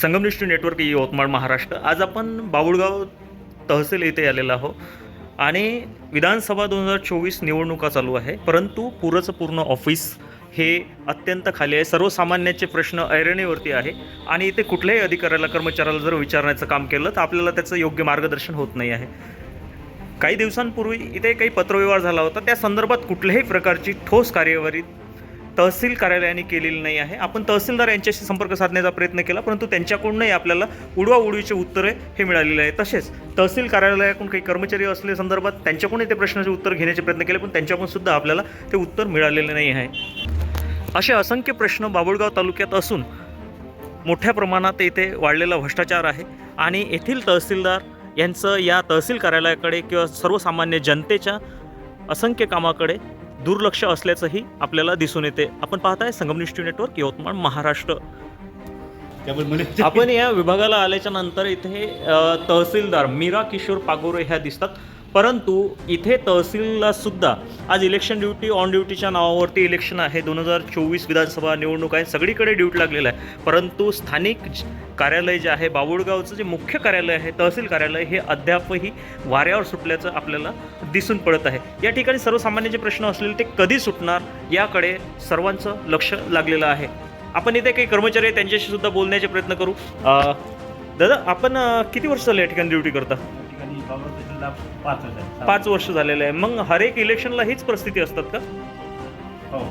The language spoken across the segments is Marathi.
संगमनिष्ठ नेटवर्क यवतमाळ महाराष्ट्र. आज आपण बाबुळगाव तहसील येथे आलेलो आहो आणि विधानसभा दोन हजार चोवीस निवडणुका चालू आहे. परंतु पुरंचं पूर्ण ऑफिस हे अत्यंत खाली आहे. सर्वसामान्याचे प्रश्न ऐरणीवरती आहे. आणि इथे कुठल्याही अधिकाऱ्याला कर्मचाऱ्याला जर विचारण्याचं काम केलं तर आपल्याला त्याचं योग्य मार्गदर्शन होत नाही आहे. काही दिवसांपूर्वी इथे काही पत्रव्यवहार झाला होता. त्या संदर्भात कुठल्याही प्रकारची ठोस कार्यवाही तहसील कार्यालयाने केलेली नाही आहे. आपण तहसीलदार यांच्याशी संपर्क साधण्याचा प्रयत्न केला परंतु त्यांच्याकडूनही आपल्याला उडवा उडवीचे उत्तरे हे मिळालेले आहे तसेच तहसील कार्यालयाकडून काही कर्मचारी असले संदर्भात त्यांच्याकडून ते प्रश्नाचे उत्तर घेण्याचे प्रयत्न केले पण त्यांच्याकडून सुद्धा आपल्याला ते उत्तर मिळालेले नाही आहे. असे असंख्य प्रश्न बाबुळगाव तालुक्यात असून मोठ्या प्रमाणात येथे वाढलेला भ्रष्टाचार आहे आणि येथील तहसीलदार यांचं या तहसील कार्यालयाकडे किंवा सर्वसामान्य जनतेच्या असंख्य कामाकडे दुर्लक्ष असल्याचंही आपल्याला दिसून येते. आपण पाहताय संगमनिष्ठी नेटवर्क यवतमाळ महाराष्ट्र. आपण या विभागाला आल्याच्यानंतर इथे तहसीलदार मीरा किशोर पागोरे ह्या दिसतात. परंतु इथे तहसीलला सुद्धा आज इलेक्शन ड्युटी ऑन ड्युटीच्या नावावरती इलेक्शन आहे. दोन हजार चोवीस विधानसभा निवडणूक आहे. सगळीकडे ड्युटी लागलेलं आहे. परंतु स्थानिक कार्यालय जे आहे बाबुळगावचं जे मुख्य कार्यालय आहे तहसील कार्यालय हे अद्यापही वाऱ्यावर सुटल्याचं आपल्याला दिसून पडत आहे. या ठिकाणी सर्वसामान्य जे प्रश्न असलेले ते कधी सुटणार याकडे सर्वांचं लक्ष लागलेलं आहे. आपण इथे काही कर्मचारी आहे त्यांच्याशी सुद्धा बोलण्याचे प्रयत्न करू. दादा आपण किती वर्ष झाले या ठिकाणी ड्युटी करता? पाच वर्ष झालेले आहे. मग हर एक इलेक्शनला हीच परिस्थिती असतात का? हो.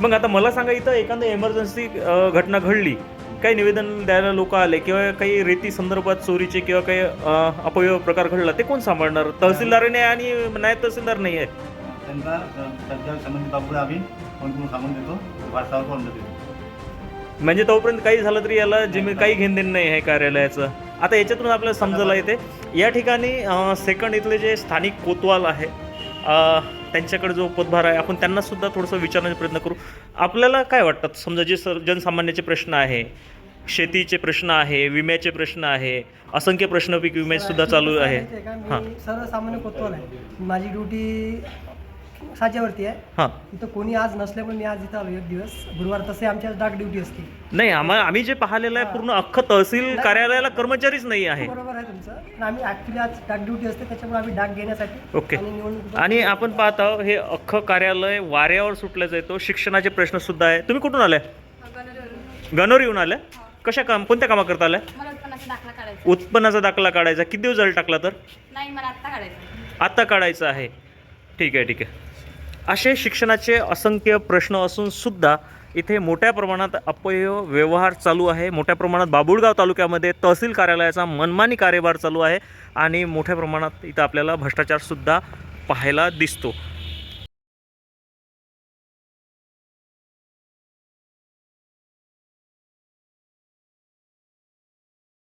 मग आता मला सांगा इथं एखादं एमर्जन्सी घटना घडली काही निवेदन द्यायला लोक आले किंवा काही रेती संदर्भात चोरीचे किंवा काही अ, अपव्यय प्रकार घडला ते कोण सांभाळणार? तहसीलदाराने आणि नायब तहसीलदार नाही आहे. त्यांचा सध्या संबंधित बाबूला आम्ही फोन करून सांगून देतो वारसावर करून देतो. म्हणजे तोपर्यंत काही झालं तरी याला जिम्मे काही घेणदेण नाही आहे कार्यालयाचं? आता याच्यातून आपल्याला समजलं येते या ठिकाणी सेकंड इथले जे स्थानिक कोतवाल आहे त्यांच्याकडे जो पदभार आहे आपण त्यांना सुद्धा थोडंसं विचारण्याचा प्रयत्न करू. आपल्याला काय वाटतात समजा जे सर जनसामान्याचे प्रश्न आहे शेतीचे प्रश्न आहे विम्याचे प्रश्न आहे असंख्य प्रश्न पीक विम्याचे सुद्धा चालू आहे. हां. सर्वसामान्य कोतवाल आहे. माझी ड्युटी साच्यावरती आहे. हां. इथं कोणी आज नसल्यामुळे मी आज इथं आलो एक दिवस. गुरुवार तसे आमच्या डाक ड्युटी असते नाही आम्हा आम्ही जे पाहिलेलं आहे पूर्ण अख्खं तहसील कार्यालयाला कर्मचारीच नाही आहे. बरोबर आहे तुमचं. पण आम्ही ॲक्च्युली आज डाक ड्युटी असते त्याच्यामुळे आम्ही डाक घेण्यासाठी ओके. आणि निवडणूक आणि आपण पाहत आहोत हे अख्खं कार्यालय वाऱ्यावर सुटल्याचं येतो शिक्षणाचे प्रश्न सुद्धा आहे तुम्ही कुठून आल्या? गणोर येऊन आल्या? कशा काम कोणत्या कामा करता आल्या? मला उत्पन्नाचा दाखला काढायचा. उत्पन्नाचा दाखला काढायचा. किती दिवस झाले टाकला तर? नाही मला आत्ता काढायचा. आत्ता काढायचा आहे. ठीक आहे ठीक आहे. असे शिक्षणाचे असंख्य प्रश्न असून सुद्धा इथे मोठ्या प्रमाणात अपय व्यवहार चालू आहे. मोठ्या प्रमाणात बाबुळगाव तालुक्यामध्ये तहसील कार्यालयाचा मनमानी कार्यभार चालू आहे आणि मोठ्या प्रमाणात इथं आपल्याला भ्रष्टाचारसुद्धा पाहायला दिसतो.